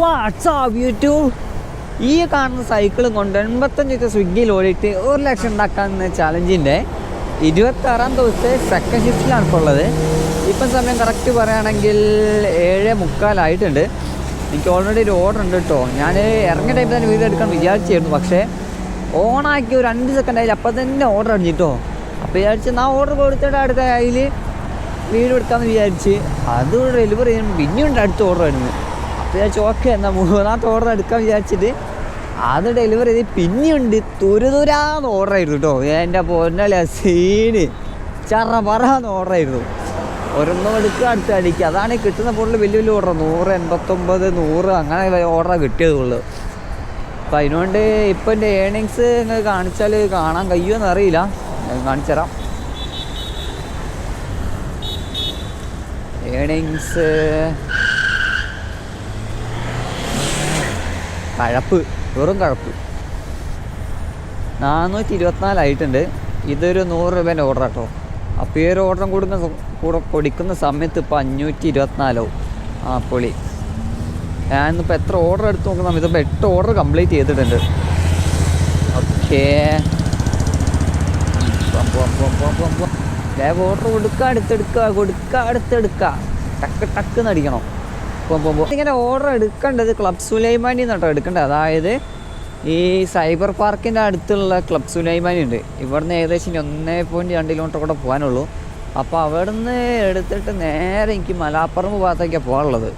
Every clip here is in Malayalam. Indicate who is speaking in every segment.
Speaker 1: വാട്സാപ്പ് യൂട്യൂബ് ഈ കാണുന്ന സൈക്കിളും കൊണ്ട് എൺപത്തഞ്ച് ദിവസം സ്വിഗ്ഗിയിൽ ഓടിയിട്ട് ഒരു ലക്ഷം ഉണ്ടാക്കാമെന്ന ചലഞ്ചിന്റെ ഇരുപത്തി ആറാം ദിവസത്തെ സെക്കൻഡ് ഷിഫ്റ്റിലാണ് ഇപ്പോൾ ഉള്ളത്. ഇപ്പം സമയം കറക്റ്റ് പറയുകയാണെങ്കിൽ ഏഴ് മുക്കാലായിട്ടുണ്ട്. എനിക്ക് ഓൾറെഡി ഒരു ഓർഡർ ഉണ്ട് കേട്ടോ ഞാൻ ഇറങ്ങിയ ടൈമിൽ തന്നെ വീഡിയോ എടുക്കാൻ വിചാരിച്ചായിരുന്നു പക്ഷേ ഓണാക്കി ഒരു അഞ്ച് സെക്കൻഡ് ആയാലും അപ്പം തന്നെ ഓർഡർ അടിച്ചിട്ടോ അപ്പോൾ വിചാരിച്ച് ഞാൻ ഓർഡർ കൊടുത്തിട്ട് അടുത്ത അതിൽ വീഡിയോ എടുക്കാമെന്ന് വിചാരിച്ച് അത് ഡെലിവറി ചെയ്യുമ്പോൾ പിന്നെയുണ്ട് അടുത്ത ഓർഡർ വരുന്നത്. അപ്പോൾ വിചാരിച്ചു ഓക്കെ എന്നാൽ മൂന്നാമത്തെ ഓർഡർ എടുക്കാൻ വിചാരിച്ചിട്ട് അത് ഡെലിവറി ചെയ്ത് പിന്നെയുണ്ട് തുരുതുരാന്ന് ഓർഡർ ആയിരുന്നു കേട്ടോ എന്റെ പൊന്നല്ല സീന്. ചറ പറന്ന് ഓർഡർ ആയിരുന്നു. ഒരെണ്ണം എടുക്കുക അടുത്ത് അടിക്കുക അതാണ് കിട്ടുന്ന ഫോണിൽ വലിയ വലിയ ഓർഡർ നൂറ് എൺപത്തൊമ്പത് നൂറ് അങ്ങനെ ഓർഡർ കിട്ടിയതുള്ളൂ അപ്പം അതിനുകൊണ്ട് ഇപ്പം എന്റെ ഏണിങ്സ് നിങ്ങൾ കാണിച്ചാൽ കാണാൻ കഴിയുമെന്ന് അറിയില്ല. ഞാൻ കാണിച്ചു തരാം. ഏണിങ്സ് കഴപ്പ് വെറും കഴപ്പ്. നാനൂറ്റി ഇരുപത്തിനാലായിട്ടുണ്ട് ഇതൊരു നൂറ് രൂപേന്റെ ഓർഡർ കേട്ടോ അപ്പോൾ ഈ ഒരു ഓർഡറും കൊടുക്കുന്ന കൂടെ കൊടുക്കുന്ന സമയത്ത് ഇപ്പോൾ അഞ്ഞൂറ്റി ഇരുപത്തിനാലാവും ആ പൊളി. ഞാനിപ്പോൾ എത്ര ഓർഡർ എടുത്ത് നോക്കുന്ന സമയത്ത് ഇപ്പോൾ എട്ട് ഓർഡർ കംപ്ലീറ്റ് ചെയ്തിട്ടുണ്ട്. ഓക്കേ. ഓർഡർ കൊടുക്കുക അടുത്തെടുക്കുക കൊടുക്കുക അടുത്തെടുക്കുക ടക്ക് ടക്ക് നടിക്കണം പോം പോം പോം. ഇങ്ങനെ ഓർഡർ എടുക്കേണ്ടത് ക്ലബ് സുലൈമാനി എന്നിട്ടോ എടുക്കേണ്ടത്. അതായത് ഈ സൈബർ പാർക്കിന്റെ അടുത്തുള്ള ക്ലബ് സുലൈമാനി ഉണ്ട്. ഇവിടുന്ന് ഏകദേശം ഇനി ഒന്നേ പോയിന്റ് രണ്ട് കിലോമീറ്റർ കൂടെ പോകാനുള്ളൂ. അപ്പോൾ അവിടുന്ന് എടുത്തിട്ട് നേരെ എനിക്ക് മലാപ്പറമ്പ് ഭാഗത്തേക്കാണ് പോകാനുള്ളത്.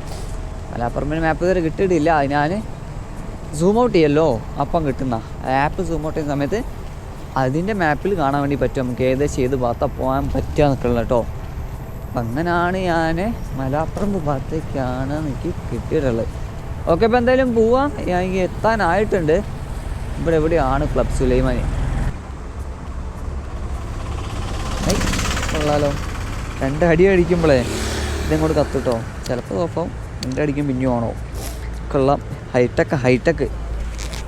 Speaker 1: മലാപ്പറമ്പിന് മാപ്പ് ഇതുവരെ കിട്ടിയിട്ടില്ല. ഞാൻ സൂം ഔട്ട് ചെയ്യല്ലോ. അപ്പം കിട്ടുന്ന ആപ്പ് സൂം ഔട്ട് ചെയ്യുന്ന സമയത്ത് അതിന്റെ മാപ്പിൽ കാണാൻ വേണ്ടി പറ്റും. നമുക്ക് ഏകദേശം ഏത് ഭാഗത്താണ് പോകാൻ പറ്റുക എന്നൊക്കെ ഉള്ളത് കേട്ടോ അപ്പം അങ്ങനെയാണ് ഞാൻ മലാപ്പുറം ഭാഗത്തേക്കാണ് എനിക്ക് കിട്ടിയിട്ടുള്ളത്. ഓക്കെ ഇപ്പം എന്തായാലും പോവാം. ഞാൻ എത്താനായിട്ടുണ്ട്. ഇവിടെ എവിടെയാണ് ക്ലബ് സുലൈമാനി? കൊള്ളാലോ. രണ്ട് അടി അടിക്കുമ്പോഴേ കൂടെ കത്തുട്ടോ. ചിലപ്പോൾ ഓഫാവും. രണ്ട് അടിക്കും പിന്നെയും ആണോ കൊള്ളാം. ഹൈടെക്ക് ഹൈടെക്ക്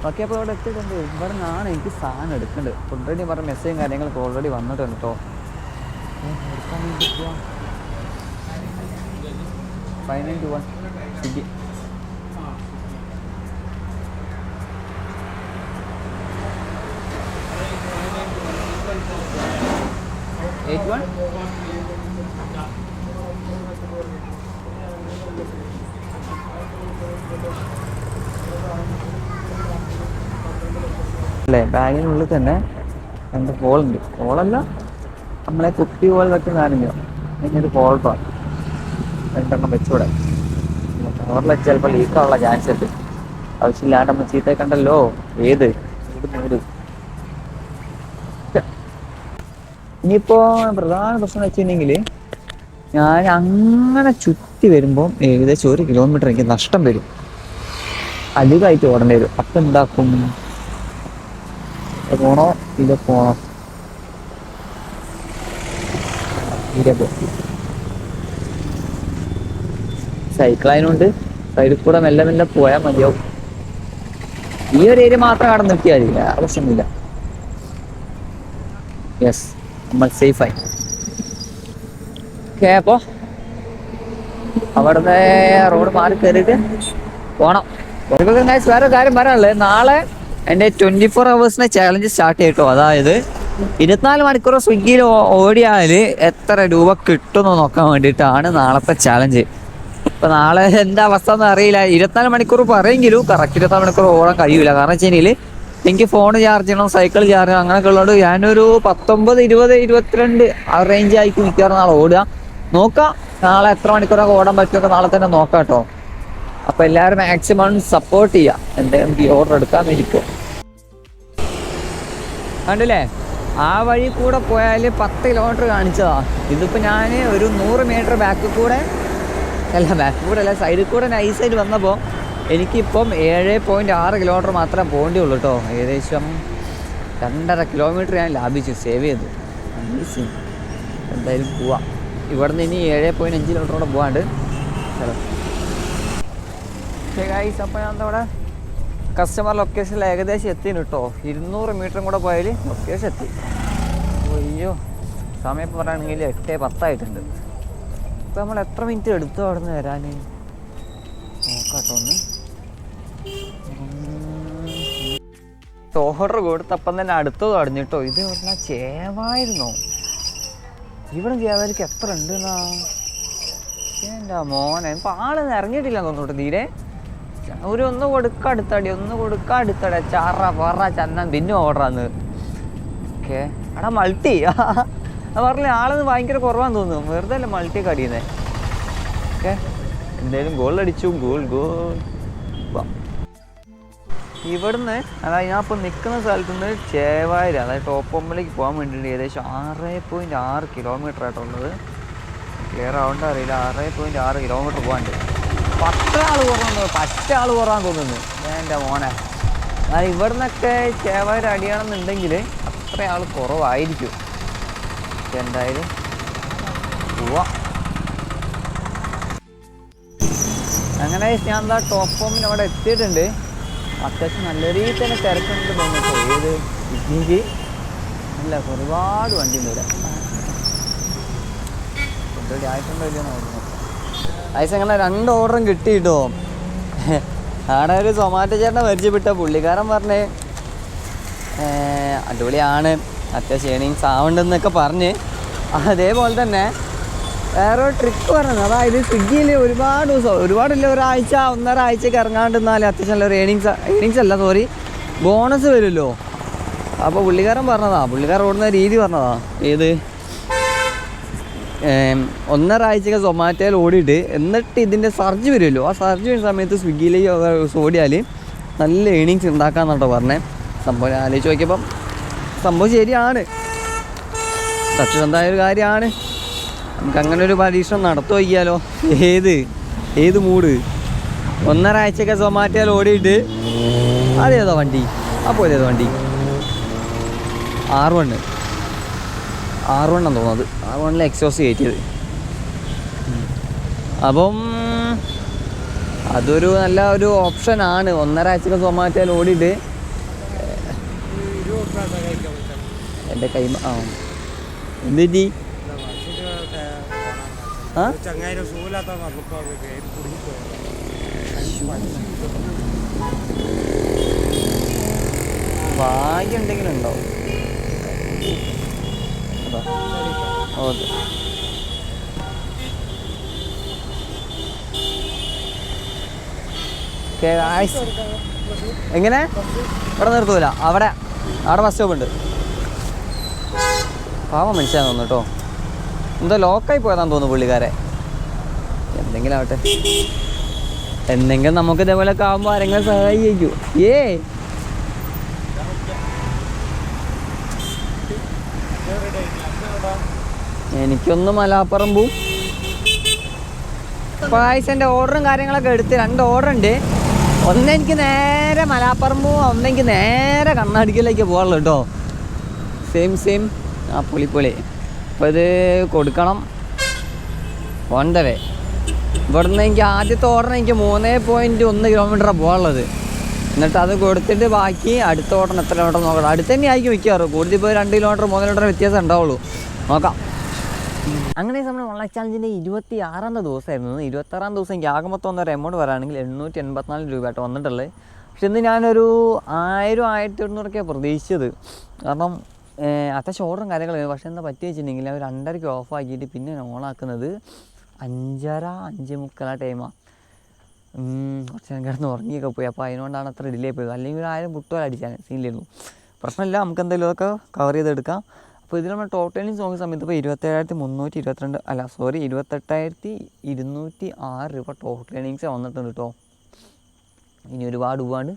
Speaker 1: ഓക്കെ അപ്പോൾ ഇവിടെ എത്തിയിട്ടുണ്ട്. ഇവിടെ നിന്നാണ് എനിക്ക് സാധനം എടുക്കേണ്ടത്. ഓൾറെഡി പറഞ്ഞ മെസ്സേജും കാര്യങ്ങളൊക്കെ ഓൾറെഡി വന്നിട്ടുണ്ട് കേട്ടോ എടുക്കാൻ വേണ്ടി പോവാം ടു വൺ സ്വിഗ്ഗി എയ്റ്റ് അല്ലേ ബാഗിനുള്ളിൽ തന്നെ രണ്ട് കോളുണ്ട് കോളല്ല നമ്മളെ കുപ്പി പോലെ വെക്കുന്ന സാധനമോ ഒരു ഹോൾട്ടാണ് രണ്ടെണ്ണം വെച്ചൂടെ. കവറിൽ ചിലപ്പോൾ ലീക്കാനുള്ള ചാൻസ് ഉണ്ട്. ആവശ്യമില്ലാണ്ട് നമ്മൾ ചീത്ത കണ്ടല്ലോ. ഏത്? ഇനിയിപ്പോ പ്രധാന പ്രശ്നം വെച്ചിട്ടുണ്ടെങ്കിൽ ഞാൻ അങ്ങനെ ചുറ്റി വരുമ്പോൾ ഏകദേശം ഒരു കിലോമീറ്റർ എനിക്ക് നഷ്ടം വരും. അധികമായിട്ട് ഓടേണ്ടി വരും. അപ്പം എന്താക്കും? പോണോ? ഇത് പോണോ? തീരെ പോ സൈക്കിൾ ആയതുകൊണ്ട് സൈഡിൽ കൂടെ മെല്ലെ മെല്ലെ പോയാൽ മതിയാവും. ഈ ഒരു ഏരിയ മാത്രം കടന്നു നിർത്തിയാൽ മതി. വേറെ യെസ് നമ്മൾ സേഫായി ഓക്കെ അപ്പോൾ അവിടുന്ന് റോഡ് മാറി കയറിയിട്ട് പോകണം വേറെ കാര്യം പറയാനുള്ളത്. നാളെ എന്റെ ട്വന്റി ഫോർ അവേഴ്സിനെ ചാലഞ്ച് സ്റ്റാർട്ട് ചെയ്യട്ടോ. അതായത് ഇരുപത്തിനാല് മണിക്കൂർ സ്വിഗ്ഗിയിൽ ഓടിയാൽ എത്ര രൂപ കിട്ടുമെന്ന് നോക്കാൻ വേണ്ടിയിട്ടാണ് നാളത്തെ ചാലഞ്ച് ഇപ്പൊ നാളെ എന്താ അവസ്ഥ എന്ന് അറിയില്ല. ഇരുപത്തിനാല് മണിക്കൂർ പറയെങ്കിലും കറക്റ്റ് ഇരുപത്തിനാല് മണിക്കൂർ ഓടാൻ കഴിയില്ല കാരണം വെച്ച് കഴിഞ്ഞാൽ എനിക്ക് ഫോൺ ചാർജ് ചെയ്യണം സൈക്കിൾ ചാർജ് ചെയ്യണം അങ്ങനെയൊക്കെ ഉള്ളതുകൊണ്ട് ഞാനൊരു പത്തൊമ്പത് ഇരുപത് ഇരുപത്തിരണ്ട് ആ റേഞ്ച് ആയിരിക്കും മിക്കവാറും നാളെ ഓടുക. നോക്കാം. നാളെ എത്ര മണിക്കൂറൊക്കെ ഓടാൻ പറ്റുമൊക്കെ നാളെ തന്നെ നോക്കാം കേട്ടോ. അപ്പൊ എല്ലാവരും മാക്സിമം സപ്പോർട്ട് ചെയ്യുക. എന്തെങ്കിലും ഓർഡർ എടുക്കാൻ വേണ്ടിക്കോ കണ്ടില്ലേ? ആ വഴി കൂടെ പോയാൽ പത്ത് കിലോമീറ്റർ കാണിച്ചതാ. ഇതിപ്പോ ഞാൻ ഒരു നൂറ് മീറ്റർ ബാക്കിൽ കൂടെ അല്ല ബാക്ക് കൂടെ അല്ല സൈഡിൽ കൂടെ നൈസായിട്ട് വന്നപ്പോൾ എനിക്കിപ്പം ഏഴ് പോയിന്റ് ആറ് കിലോമീറ്റർ മാത്രമേ പോകേണ്ടി ഉള്ളൂ കേട്ടോ ഏകദേശം രണ്ടര കിലോമീറ്റർ ഞാൻ ലാഭിച്ചു സേവ് ചെയ്തു. അമേസിങ് എന്തായാലും പോവാം. ഇവിടെ നിന്ന് ഇനി ഏഴ് പോയിന്റ് അഞ്ച് കിലോമീറ്റർ കൂടെ പോകാണ്ട് ഗൈസ് അപ്പോൾ ഞാൻ അവിടെ കസ്റ്റമർ ലൊക്കേഷനിൽ ഏകദേശം എത്തിന് കേട്ടോ ഇരുന്നൂറ് മീറ്ററും കൂടെ പോയാൽ ലൊക്കേഷൻ എത്തി. അയ്യോ സമയം പറയുകയാണെങ്കിൽ എട്ട് പത്തായിട്ടുണ്ട്. ഇപ്പോൾ നമ്മൾ എത്ര മിനിറ്റ് എടുത്തു അവിടെ നിന്ന് വരാൻ നോക്കാട്ടോ ഒന്ന്. കൊടുത്തപ്പം തന്നെ അടുത്തത് അടഞ്ഞിട്ടോ ഇത് പറഞ്ഞാൽ ചേവായിരുന്നോ. ഇവിടെ ചേവായിരിക്കും എത്ര ഉണ്ട് എന്നാ എന്റെ മോനെ ഇപ്പം ആളൊന്നും ഇറങ്ങിയിട്ടില്ല തോന്നുന്നു തീരെ. ഒരു ഒന്ന് കൊടുക്ക അടുത്തടി ഒന്ന് കൊടുക്ക അടുത്തടി. ചാറ പറ ചന്ദൻ പിന്നെ ഓർഡറാന്ന്. ഓക്കെ. എടാ മൾട്ടി പറഞ്ഞ ആൾ ഭയങ്കര കുറവാന്ന് തോന്നുന്നു. വെറുതെ അല്ല മൾട്ടി കടിയുന്നേ ഓക്കെ. എന്തായാലും ഗോൾ അടിച്ചു. ഗോൾ ഗോൾ ഇവിടുന്ന് അതായത് ഞാൻ ഇപ്പോൾ നിൽക്കുന്ന സ്ഥലത്ത് നിന്ന് ചേവായിര അതായത് ടോപ്പ് ഒമ്പിലേക്ക് പോകാൻ വേണ്ടിയിട്ട് ഏകദേശം ആറ് പോയിന്റ് ആറ് കിലോമീറ്റർ ആയിട്ടുള്ളത് ക്ലിയർ ആവേണ്ട അറിയില്ല. ആറ് പോയിന്റ് ആറ് കിലോമീറ്റർ പോകാണ്ട് പത്ത് ആൾ കുറവാന്ന് പറ്റ ആൾ കുറവാന്ന് തോന്നുന്നു. എന്റെ മോനെ. അതായത് ഇവിടുന്നൊക്കെ ചേവായിര അടിയാണെന്നുണ്ടെങ്കിൽ അത്ര ആൾ കുറവായിരിക്കും. പക്ഷെ എന്തായാലും പോവാം. അങ്ങനെ ഞാൻ എന്താ ടോപ്പ് ഫോമിന് അവിടെ എത്തിയിട്ടുണ്ട്. അത്യാവശ്യം നല്ല രീതിയിൽ തന്നെ തിരക്കുണ്ട് തോന്നുന്നു. ഏത് ഇല്ലെങ്കിൽ അല്ല ഒരുപാട് വണ്ടി ഉണ്ട് ഇവിടെ. ഫുഡ് ആയിട്ടുണ്ടോ ഐസ് അങ്ങനെ രണ്ട് ഓർഡറും കിട്ടി കേട്ടോ. ആടെ ഒരു സൊമാറ്റോ ചേട്ടനെ പരിചയപ്പെട്ട പുള്ളിക്കാരൻ പറഞ്ഞേ അടിപൊളിയാണ്. അത്യാവശ്യം ഏണിങ്സ് ആവുന്നുണ്ടെന്നൊക്കെ പറഞ്ഞ് അതേപോലെ തന്നെ വേറെ ട്രിക്ക് പറഞ്ഞത്. അതായത് സ്വിഗ്ഗിയിൽ ഒരുപാട് ദിവസം ഒരുപാടില്ല ഒരാഴ്ച ഒന്നര ആഴ്ചയ്ക്ക് ഇറങ്ങാണ്ട് ഇറങ്ങാണ്ടിരുന്നാൽ അത്യാവശ്യം നല്ലൊരു ഏണിങ്സ് ഏണിങ്സ് അല്ല സോറി ബോണസ് വരുമല്ലോ. അപ്പോൾ പുള്ളിക്കാരൻ പറഞ്ഞതാ പുള്ളിക്കാരൻ ഓടുന്ന രീതി പറഞ്ഞതാ. ഏത്? ഒന്നര ആഴ്ചക്ക് സൊമാറ്റോയിൽ ഓടിയിട്ട് എന്നിട്ട് ഇതിന്റെ സർജ് വരുമല്ലോ. ആ സർജ് വരുന്ന സമയത്ത് സ്വിഗ്ഗിയിലേക്ക് ഓടിയാൽ നല്ല ഏണിങ്സ് ഉണ്ടാക്കാമെന്നാട്ടോ പറഞ്ഞത് സംഭവം ആലോചിച്ച് നോക്കിയപ്പം സംഭവം ശരിയാണ്. സത്യസന്ധമായ ഒരു കാര്യമാണ്. നമുക്ക് അങ്ങനെ ഒരു പരീക്ഷണം നടത്തു വയ്യാലോ ഏത്? ഏത് മൂഡ് ഒന്നര ആഴ്ചയൊക്കെ സൊമാറ്റോയിൽ ഓടിയിട്ട് അതേതോ വണ്ടി? അപ്പോൾ ഏതോ വണ്ടി? ആറ് വണ്ണ് ആറ് വണ്ണെന്ന് തോന്നുന്നത് ആറ് വണ്ണിൽ എക്സോസ് കയറ്റിയത്. അപ്പം അതൊരു നല്ല ഒരു ഓപ്ഷനാണ്. ഒന്നര ആഴ്ചയൊക്കെ സൊമാറ്റോയിൽ ഓടിയിട്ട് എന്റെ കൈ ആ. എന്ത് പറ്റി ആ ഭാഗ്യം എന്തെങ്കിലും ഉണ്ടോ ഓക്കെ എങ്ങനെ? ഇവിടെ നിർത്തൂല. അവിടെ. അവിടെ ബസ് സ്റ്റോപ്പ് ഉണ്ട്. പാവം മനുഷ്യാന്ന് തോന്നുന്നു കേട്ടോ എന്തോ ലോക്കായി പോയതാന്ന് തോന്നുന്നു പുള്ളിക്കാരെ. എന്തെങ്കിലും ആവട്ടെ. എന്തെങ്കിലും നമുക്ക് ഇതേപോലെ ആവുമ്പോൾ ആരെങ്കിലും സഹായിക്കൂ. ഏ? എനിക്കൊന്ന് മലാപ്പറമ്പും പായസന്റെ ഓർഡറും കാര്യങ്ങളൊക്കെ എടുത്ത് രണ്ട് ഓർഡർ ഉണ്ട്. ഒന്ന് എനിക്ക് നേരെ മലാപ്പറമ്പോ ഒന്നെങ്കിൽ നേരെ കണ്ണാടിക്കലേക്ക് പോകാനുള്ളൂ കേട്ടോ. സെയിം സെയിം ആ പൊളി പൊളി. അപ്പോൾ ഇത് കൊടുക്കണം. വേ ഇവിടുന്ന് എനിക്ക് ആദ്യത്തെ ഓർഡർ എനിക്ക് മൂന്ന് പോയിന്റ് ഒന്ന് കിലോമീറ്ററാണ് പോകാനുള്ളത്. എന്നിട്ട് അത് കൊടുത്തിട്ട് ബാക്കി അടുത്ത ഓർഡർ എത്ര കിലോമീറ്റർ നോക്കണം. അടുത്ത് തന്നെ ആയിരിക്കും മിക്കാറ് കൂടുതൽ ഇപ്പോൾ രണ്ട് കിലോമീറ്റർ മൂന്ന് കിലോമീറ്റർ വ്യത്യാസം ഉണ്ടാവുള്ളൂ. നോക്കാം. അങ്ങനെ നമ്മൾ ഓൺലൈൻ ചാലഞ്ചിന്റെ ഇരുപത്തി ആറാമത്തെ ദിവസമായിരുന്നു. ഇരുപത്തി ആറാം ദിവസം എനിക്ക് ആകെ മൊത്തം ഒരു എമൗണ്ട് വരാണെങ്കിൽ എണ്ണൂറ്റി എൺപത്തിനാല് രൂപയായിട്ട് വന്നിട്ടുള്ളത്. പക്ഷെ ഇന്ന് ഞാനൊരു ആയിരം ആയിരത്തി എണ്ണൂറൊക്കെയാണ് പ്രതീക്ഷിച്ചത്. കാരണം അത്യാവശ്യം ഓർഡറും കാര്യങ്ങളും പക്ഷേ എന്താ പറ്റി വെച്ചിട്ടുണ്ടെങ്കിൽ അവർ രണ്ടരയ്ക്ക് ഓഫ് ആക്കിയിട്ട് പിന്നെ ഓണാക്കുന്നത് അഞ്ചര അഞ്ച് മുക്കാൽ ടൈമാണ് കുറച്ച് നേരം കിടന്ന് ഉറങ്ങിയൊക്കെ പോയി. അപ്പോൾ അതിനുകൊണ്ടാണ് അത്ര ഡിലേ പോയത്. അല്ലെങ്കിൽ ഒരു ആയിരം പുട്ടുപോലെ അടിച്ചാൽ സീനിലായിരുന്നു പ്രശ്നമില്ല. നമുക്ക് എന്തെങ്കിലും അതൊക്കെ കവർ ചെയ്തെടുക്കാം. അപ്പോൾ ഇതിൽ നമ്മൾ ടോട്ടലി സോങ് സമയത്ത് ഇപ്പോൾ ഇരുപത്തേഴായിരത്തി മുന്നൂറ്റി ഇരുപത്തിരണ്ട് അല്ല സോറി ഇരുപത്തെട്ടായിരത്തി ഇരുന്നൂറ്റി ആറ് രൂപ ടോട്ടൽ വന്നിട്ടുണ്ട് കേട്ടോ ഇനി ഒരുപാട് ഒരുപാട്